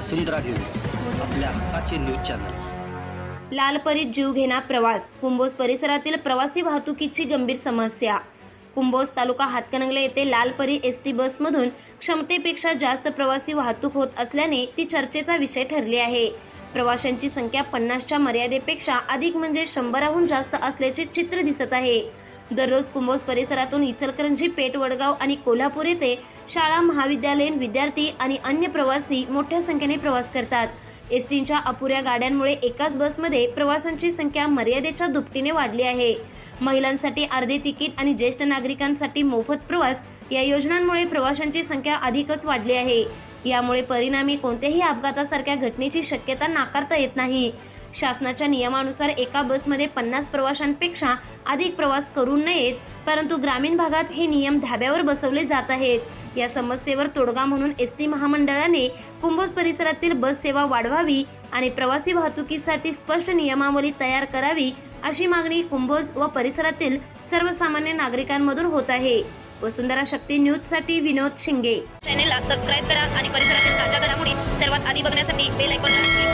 वसुंधरा news आपल्या हक्काचे news channel. लालपरीत जीवघेणा प्रवास कुंभोज परिसरातील प्रवासी वाहतुकीची गंभीर समस्या. कुंभोज तालुका हातकणंगले येथे लालपरी एस टी बसमधून क्षमतेपेक्षा जास्त प्रवासी वाहतूक होत असल्याने ती चर्चेचा विषय ठरली आहे. प्रवाशांची संख्या पन्नासच्या मर्यादेपेक्षा अधिक म्हणजे शंभराहून जास्त असल्याचे चित्र दिसत आहे. दररोज कुंभोज परिसरातून इचलकरंजी पेठ वडगाव आणि कोल्हापूर येथे शाळा महाविद्यालयीन विद्यार्थी आणि अन्य प्रवासी मोठ्या संख्येने प्रवास करतात. एस टीच्या अपुऱ्या गाड्यांमुळे एकाच बसमध्ये प्रवाशांची संख्या मर्यादेच्या दुपटीने वाढली आहे. महिलांसाठी अर्धे तिकीट आणि ज्येष्ठ नागरिकांसाठी मोफत प्रवास या योजनांमुळे प्रवाशांची संख्या अधिकच वाढली आहे. यामुळे परिणामी कोणत्याही अपघातासारख्या घटनेची शक्यता नाकारता येत नाही. शासनाच्या नियमानुसार एका बसमध्ये पन्नास प्रवाशांपेक्षा अधिक प्रवास करू नयेत परंतु ग्रामीण भागात हे नियम धाब्यावर बसवले जात आहेत. या समस्येवर तोडगा म्हणून एस टी महामंडळाने कुंभोज परिसरातील बस सेवा वाढवावी आणि प्रवासी वाहतुकीसाठी स्पष्ट नियमावली तयार करावी अशी मागणी कुंभोज व परिसरातील सर्वसामान्य नागरिकांमधून होत आहे. वसुंधरा शक्ती न्यूजसाठी विनोद शिंगे. चॅनेलला सबस्क्राईब करा आणि परिसरातील ताज्या घडामोडी सर्वात आधी बघण्यासाठी बेल आयकॉनला